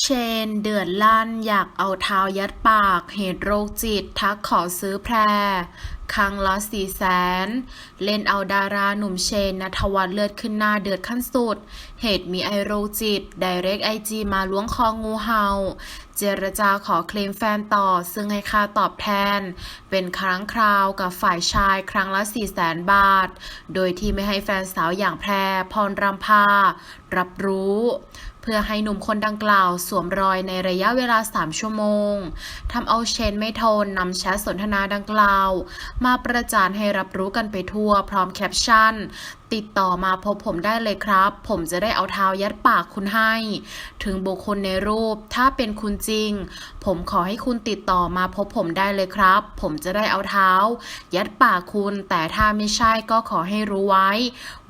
เชนเดือดลั่นอยากเอาเท้ายัดปาก เหตุโรคจิต ทักขอซื้อแพรครั้งละสี่แสน เล่นเอาดาราหนุ่มเชนนทวัฒน์เลือดขึ้นหน้าเดือดขั้นสุด เหตุมีไอโรจิต ไดเรกไอจีมาล้วงคองูเห่า เจรจาขอเคลมแฟนต่อ ซึ่งให้ค่าตอบแทน เป็นครั้งคราวกับฝ่ายชายครั้งละ4 0 0แสนบาท โดยที่ไม่ให้แฟนสาวอย่างแพรพรรำพา รับรู้เพื่อให้หนุ่มคนดังกล่าวสวมรอยในระยะเวลา 3 ชั่วโมง ทำเอาเชนไม่ทนนำแชทสนทนาดังกล่าวมาประจานให้รับรู้กันไปทั่ว พร้อมแคปชั่น ติดต่อมาพบผมได้เลยครับ ผมจะได้เอาเท้ายัดปากคุณให้ ถึงบุคคลในรูป ถ้าเป็นคุณจริง ผมขอให้คุณติดต่อมาพบผมได้เลยครับ ผมจะได้เอาเท้า ยัดปากคุณ แต่ถ้าไม่ใช่ก็ขอให้รู้ไว้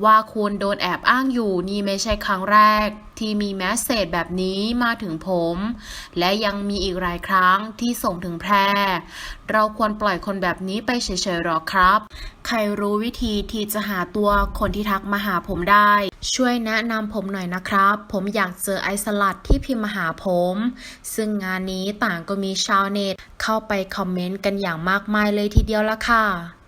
ว่าคุณโดนแอบอ้างอยู่นี่ไม่ใช่ครั้งแรกที่มีแมสเซจแบบนี้มาถึงผม และยังมีอีกหลายครั้งที่ส่งถึงแพร เราควรปล่อยคนแบบนี้ไปเฉยๆหรอครับ ใครรู้วิธีที่จะหาตัวคนที่ทักมาหาผมได้ ช่วยแนะนำผมหน่อยนะครับ ผมอยากเจอไอสลัดที่พิมพ์มาหาผม ซึ่งงานนี้ต่างก็มีชาวเน็ตเข้าไปคอมเมนต์กันอย่างมากมายเลยทีเดียวละค่ะ